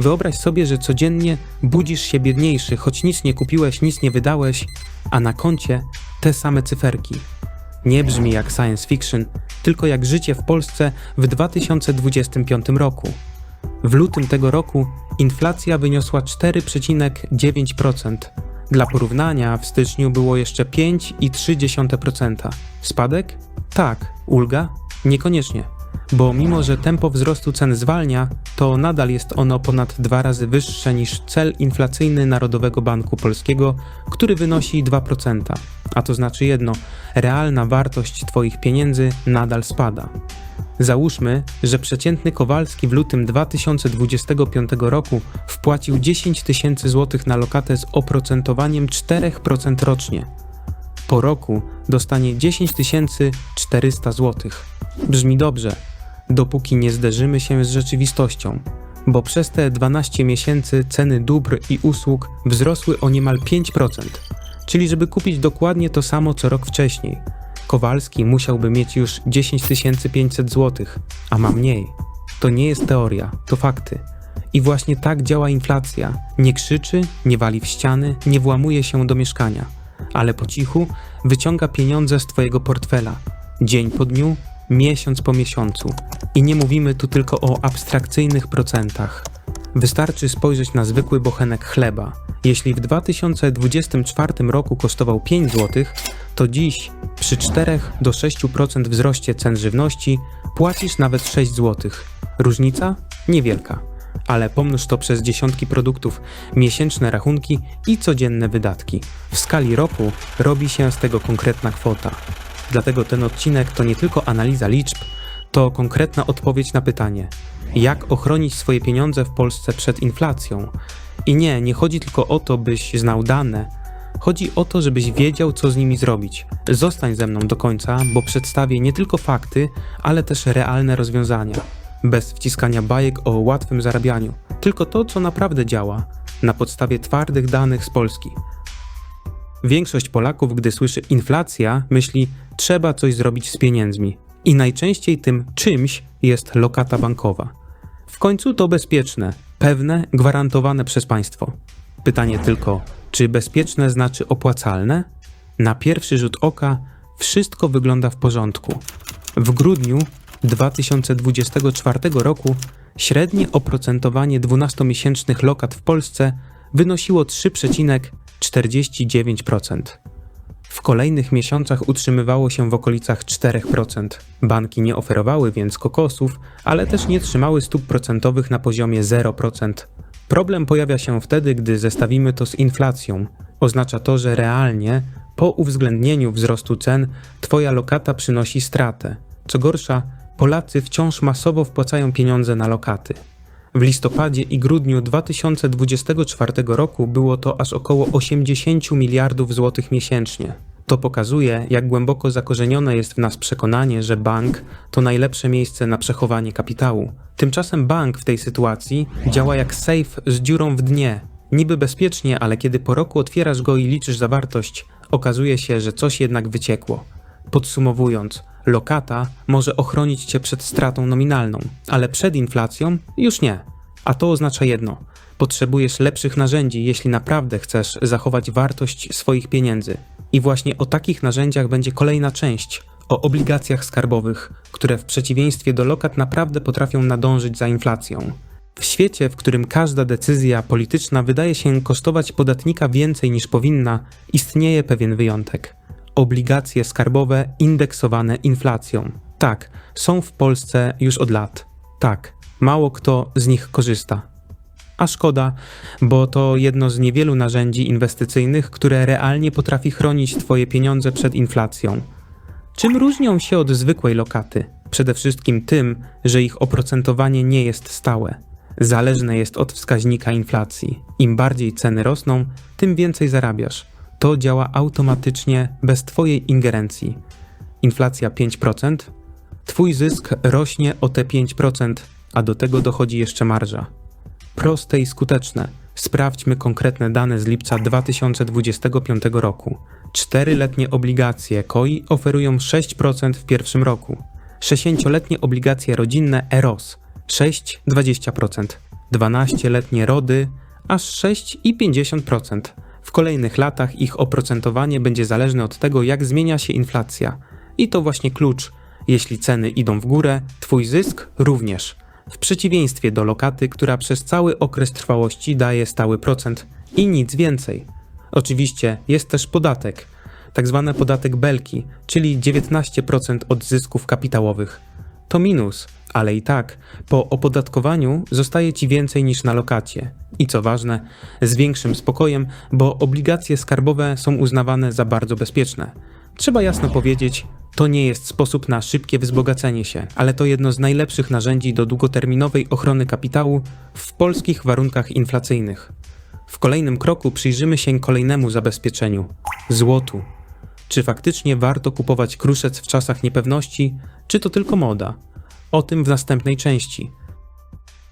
Wyobraź sobie, że codziennie budzisz się biedniejszy, choć nic nie kupiłeś, nic nie wydałeś, a na koncie te same cyferki. Nie brzmi jak science fiction, tylko jak życie w Polsce w 2025 roku. W lutym tego roku inflacja wyniosła 4,9%. Dla porównania w styczniu było jeszcze 5,3%. Spadek? Tak. Ulga? Niekoniecznie. Bo mimo, że tempo wzrostu cen zwalnia, to nadal jest ono ponad dwa razy wyższe niż cel inflacyjny Narodowego Banku Polskiego, który wynosi 2%. A to znaczy jedno, realna wartość Twoich pieniędzy nadal spada. Załóżmy, że przeciętny Kowalski w lutym 2025 roku wpłacił 10 tysięcy złotych na lokatę z oprocentowaniem 4% rocznie. Po roku dostanie 10 400 złotych. Brzmi dobrze, dopóki nie zderzymy się z rzeczywistością, bo przez te 12 miesięcy ceny dóbr i usług wzrosły o niemal 5%, czyli żeby kupić dokładnie to samo co rok wcześniej. Kowalski musiałby mieć już 10 500 zł, a ma mniej. To nie jest teoria, to fakty. I właśnie tak działa inflacja. Nie krzyczy, nie wali w ściany, nie włamuje się do mieszkania, ale po cichu wyciąga pieniądze z twojego portfela. Dzień po dniu, miesiąc po miesiącu. I nie mówimy tu tylko o abstrakcyjnych procentach. Wystarczy spojrzeć na zwykły bochenek chleba. Jeśli w 2024 roku kosztował 5 zł, to dziś przy 4 do 6% wzroście cen żywności płacisz nawet 6 zł. Różnica? Niewielka. Ale pomnóż to przez dziesiątki produktów, miesięczne rachunki i codzienne wydatki. W skali roku robi się z tego konkretna kwota. Dlatego ten odcinek to nie tylko analiza liczb, to konkretna odpowiedź na pytanie: jak ochronić swoje pieniądze w Polsce przed inflacją? I nie, nie chodzi tylko o to, byś znał dane. Chodzi o to, żebyś wiedział, co z nimi zrobić. Zostań ze mną do końca, bo przedstawię nie tylko fakty, ale też realne rozwiązania. Bez wciskania bajek o łatwym zarabianiu. Tylko to, co naprawdę działa, na podstawie twardych danych z Polski. Większość Polaków, gdy słyszy inflacja, myśli, trzeba coś zrobić z pieniędzmi. I najczęściej tym czymś jest lokata bankowa. W końcu to bezpieczne, pewne, gwarantowane przez państwo. Pytanie tylko, czy bezpieczne znaczy opłacalne? Na pierwszy rzut oka wszystko wygląda w porządku. W grudniu 2024 roku średnie oprocentowanie 12-miesięcznych lokat w Polsce wynosiło 3,49%. W kolejnych miesiącach utrzymywało się w okolicach 4%. Banki nie oferowały więc kokosów, ale też nie trzymały stóp procentowych na poziomie 0%. Problem pojawia się wtedy, gdy zestawimy to z inflacją. Oznacza to, że realnie, po uwzględnieniu wzrostu cen, Twoja lokata przynosi stratę. Co gorsza, Polacy wciąż masowo wpłacają pieniądze na lokaty. W listopadzie i grudniu 2024 roku było to aż około 80 miliardów złotych miesięcznie. To pokazuje, jak głęboko zakorzenione jest w nas przekonanie, że bank to najlepsze miejsce na przechowanie kapitału. Tymczasem bank w tej sytuacji działa jak safe z dziurą w dnie. Niby bezpiecznie, ale kiedy po roku otwierasz go i liczysz zawartość, okazuje się, że coś jednak wyciekło. Podsumowując, lokata może ochronić cię przed stratą nominalną, ale przed inflacją już nie. A to oznacza jedno: potrzebujesz lepszych narzędzi, jeśli naprawdę chcesz zachować wartość swoich pieniędzy. I właśnie o takich narzędziach będzie kolejna część o obligacjach skarbowych, które w przeciwieństwie do lokat naprawdę potrafią nadążyć za inflacją. W świecie, w którym każda decyzja polityczna wydaje się kosztować podatnika więcej niż powinna, istnieje pewien wyjątek obligacje skarbowe indeksowane inflacją. Tak, są w Polsce już od lat. Tak, mało kto z nich korzysta. A szkoda, bo to jedno z niewielu narzędzi inwestycyjnych, które realnie potrafi chronić Twoje pieniądze przed inflacją. Czym różnią się od zwykłej lokaty? Przede wszystkim tym, że ich oprocentowanie nie jest stałe. Zależne jest od wskaźnika inflacji. Im bardziej ceny rosną, tym więcej zarabiasz. To działa automatycznie, bez Twojej ingerencji. Inflacja 5%, Twój zysk rośnie o te 5%, a do tego dochodzi jeszcze marża. Proste i skuteczne. Sprawdźmy konkretne dane z lipca 2025 roku. Czteryletnie obligacje KOI oferują 6% w pierwszym roku. Sześcioletnie obligacje rodzinne EROS 6,20%. 12-letnie rody aż 6,50%. W kolejnych latach ich oprocentowanie będzie zależne od tego, jak zmienia się inflacja. I to właśnie klucz. Jeśli ceny idą w górę, twój zysk również. W przeciwieństwie do lokaty, która przez cały okres trwałości daje stały procent i nic więcej. Oczywiście jest też podatek, tak zwany podatek belki, czyli 19% od zysków kapitałowych. To minus, ale i tak, po opodatkowaniu zostaje ci więcej niż na lokacie. I co ważne, z większym spokojem, bo obligacje skarbowe są uznawane za bardzo bezpieczne. Trzeba jasno powiedzieć, to nie jest sposób na szybkie wzbogacenie się, ale to jedno z najlepszych narzędzi do długoterminowej ochrony kapitału w polskich warunkach inflacyjnych. W kolejnym kroku przyjrzymy się kolejnemu zabezpieczeniu złotu. Czy faktycznie warto kupować kruszec w czasach niepewności, czy to tylko moda? O tym w następnej części.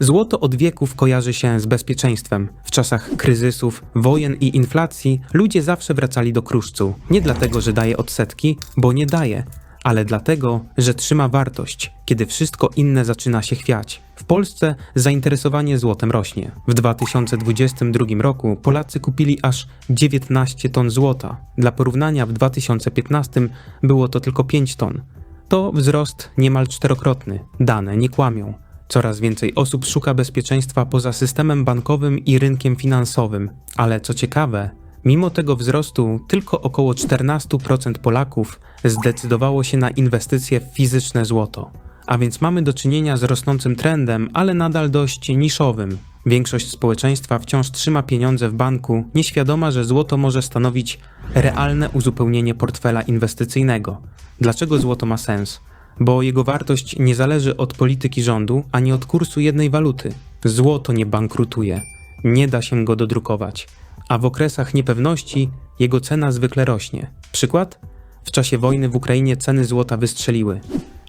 Złoto od wieków kojarzy się z bezpieczeństwem. W czasach kryzysów, wojen i inflacji ludzie zawsze wracali do kruszcu. Nie dlatego, że daje odsetki, bo nie daje, ale dlatego, że trzyma wartość, kiedy wszystko inne zaczyna się chwiać. W Polsce zainteresowanie złotem rośnie. W 2022 roku Polacy kupili aż 19 ton złota. Dla porównania w 2015 było to tylko 5 ton. To wzrost niemal czterokrotny. Dane nie kłamią. Coraz więcej osób szuka bezpieczeństwa poza systemem bankowym i rynkiem finansowym, ale co ciekawe, mimo tego wzrostu tylko około 14% Polaków zdecydowało się na inwestycje w fizyczne złoto. A więc mamy do czynienia z rosnącym trendem, ale nadal dość niszowym. Większość społeczeństwa wciąż trzyma pieniądze w banku, nieświadoma, że złoto może stanowić realne uzupełnienie portfela inwestycyjnego. Dlaczego złoto ma sens? Bo jego wartość nie zależy od polityki rządu ani od kursu jednej waluty. Złoto nie bankrutuje, nie da się go dodrukować, a w okresach niepewności jego cena zwykle rośnie. Przykład? W czasie wojny w Ukrainie ceny złota wystrzeliły.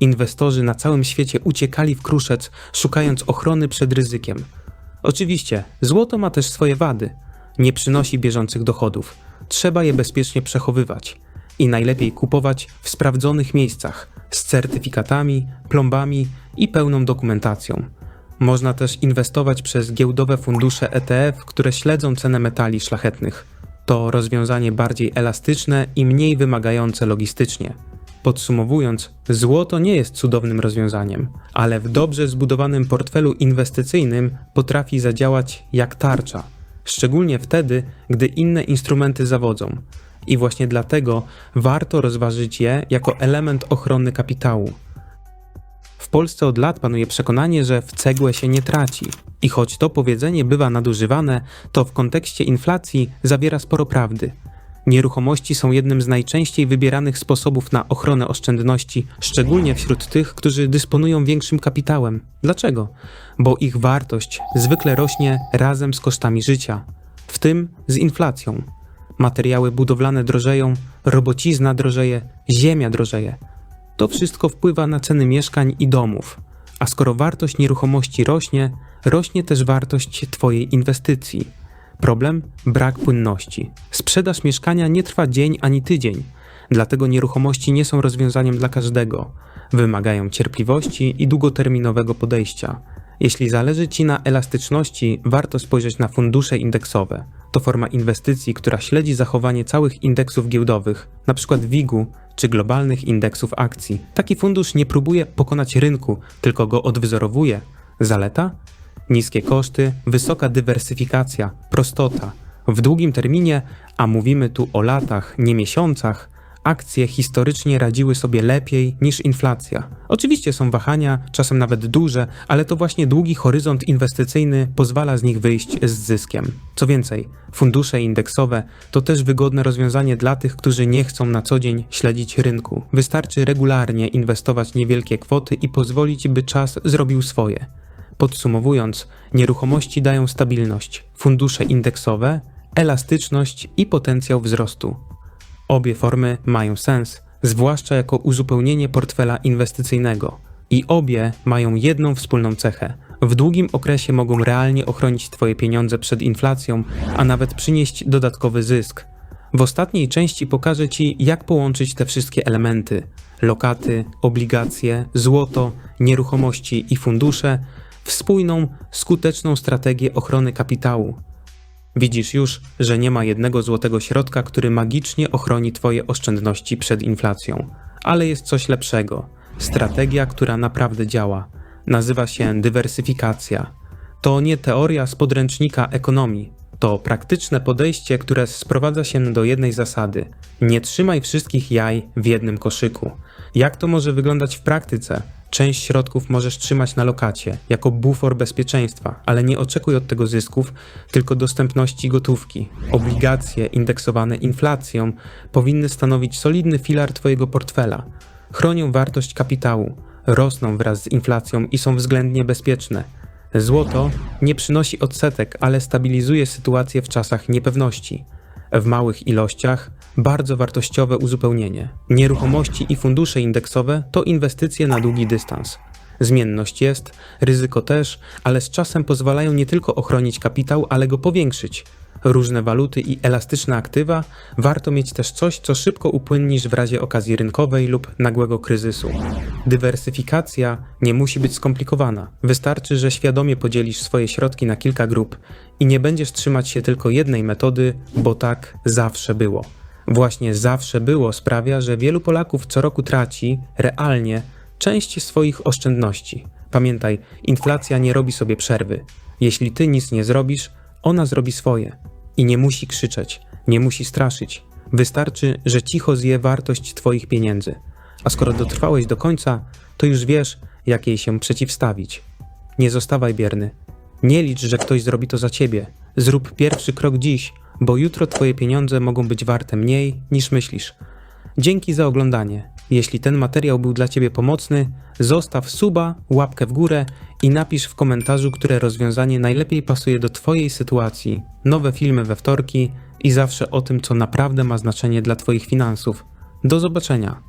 Inwestorzy na całym świecie uciekali w kruszec, szukając ochrony przed ryzykiem. Oczywiście, złoto ma też swoje wady. Nie przynosi bieżących dochodów. Trzeba je bezpiecznie przechowywać i najlepiej kupować w sprawdzonych miejscach z certyfikatami, plombami i pełną dokumentacją. Można też inwestować przez giełdowe fundusze ETF, które śledzą cenę metali szlachetnych. To rozwiązanie bardziej elastyczne i mniej wymagające logistycznie. Podsumowując, złoto nie jest cudownym rozwiązaniem, ale w dobrze zbudowanym portfelu inwestycyjnym potrafi zadziałać jak tarcza, szczególnie wtedy, gdy inne instrumenty zawodzą. I właśnie dlatego warto rozważyć je jako element ochrony kapitału. W Polsce od lat panuje przekonanie, że w cegłę się nie traci. I choć to powiedzenie bywa nadużywane, to w kontekście inflacji zawiera sporo prawdy. Nieruchomości są jednym z najczęściej wybieranych sposobów na ochronę oszczędności, szczególnie wśród tych, którzy dysponują większym kapitałem. Dlaczego? Bo ich wartość zwykle rośnie razem z kosztami życia, w tym z inflacją. Materiały budowlane drożeją, robocizna drożeje, ziemia drożeje. To wszystko wpływa na ceny mieszkań i domów. A skoro wartość nieruchomości rośnie, rośnie też wartość Twojej inwestycji. Problem? Brak płynności. Sprzedaż mieszkania nie trwa dzień ani tydzień, dlatego nieruchomości nie są rozwiązaniem dla każdego. Wymagają cierpliwości i długoterminowego podejścia. Jeśli zależy Ci na elastyczności, warto spojrzeć na fundusze indeksowe. To forma inwestycji, która śledzi zachowanie całych indeksów giełdowych, np. WIG-u czy globalnych indeksów akcji. Taki fundusz nie próbuje pokonać rynku, tylko go odwzorowuje. Zaleta? Niskie koszty, wysoka dywersyfikacja, prostota. W długim terminie, a mówimy tu o latach, nie miesiącach, akcje historycznie radziły sobie lepiej niż inflacja. Oczywiście są wahania, czasem nawet duże, ale to właśnie długi horyzont inwestycyjny pozwala z nich wyjść z zyskiem. Co więcej, fundusze indeksowe to też wygodne rozwiązanie dla tych, którzy nie chcą na co dzień śledzić rynku. Wystarczy regularnie inwestować niewielkie kwoty i pozwolić, by czas zrobił swoje. Podsumowując, nieruchomości dają stabilność, fundusze indeksowe elastyczność i potencjał wzrostu. Obie formy mają sens, zwłaszcza jako uzupełnienie portfela inwestycyjnego. I obie mają jedną wspólną cechę. W długim okresie mogą realnie ochronić Twoje pieniądze przed inflacją, a nawet przynieść dodatkowy zysk. W ostatniej części pokażę Ci, jak połączyć te wszystkie elementy lokaty, obligacje, złoto, nieruchomości i fundusze w spójną, skuteczną strategię ochrony kapitału. Widzisz już, że nie ma jednego złotego środka, który magicznie ochroni Twoje oszczędności przed inflacją, ale jest coś lepszego. Strategia, która naprawdę działa. Nazywa się dywersyfikacja. To nie teoria z podręcznika ekonomii. To praktyczne podejście, które sprowadza się do jednej zasady: nie trzymaj wszystkich jaj w jednym koszyku. Jak to może wyglądać w praktyce? Część środków możesz trzymać na lokacie, jako bufor bezpieczeństwa, ale nie oczekuj od tego zysków, tylko dostępności gotówki. Obligacje indeksowane inflacją powinny stanowić solidny filar Twojego portfela. Chronią wartość kapitału, rosną wraz z inflacją i są względnie bezpieczne. Złoto nie przynosi odsetek, ale stabilizuje sytuację w czasach niepewności. W małych ilościach bardzo wartościowe uzupełnienie. Nieruchomości i fundusze indeksowe to inwestycje na długi dystans. Zmienność jest, ryzyko też, ale z czasem pozwalają nie tylko ochronić kapitał, ale go powiększyć. Różne waluty i elastyczne aktywa warto mieć też coś, co szybko upłynnisz w razie okazji rynkowej lub nagłego kryzysu. Dywersyfikacja nie musi być skomplikowana. Wystarczy, że świadomie podzielisz swoje środki na kilka grup i nie będziesz trzymać się tylko jednej metody, bo tak zawsze było. Właśnie zawsze było sprawia, że wielu Polaków co roku traci realnie część swoich oszczędności. Pamiętaj, inflacja nie robi sobie przerwy. Jeśli ty nic nie zrobisz, ona zrobi swoje. I nie musi krzyczeć, nie musi straszyć. Wystarczy, że cicho zje wartość twoich pieniędzy. A skoro dotrwałeś do końca, to już wiesz, jak jej się przeciwstawić. Nie zostawaj bierny. Nie licz, że ktoś zrobi to za ciebie. Zrób pierwszy krok dziś, bo jutro twoje pieniądze mogą być warte mniej niż myślisz. Dzięki za oglądanie. Jeśli ten materiał był dla ciebie pomocny, zostaw suba, łapkę w górę i napisz w komentarzu, które rozwiązanie najlepiej pasuje do twojej sytuacji. Nowe filmy we wtorki i zawsze o tym, co naprawdę ma znaczenie dla twoich finansów. Do zobaczenia.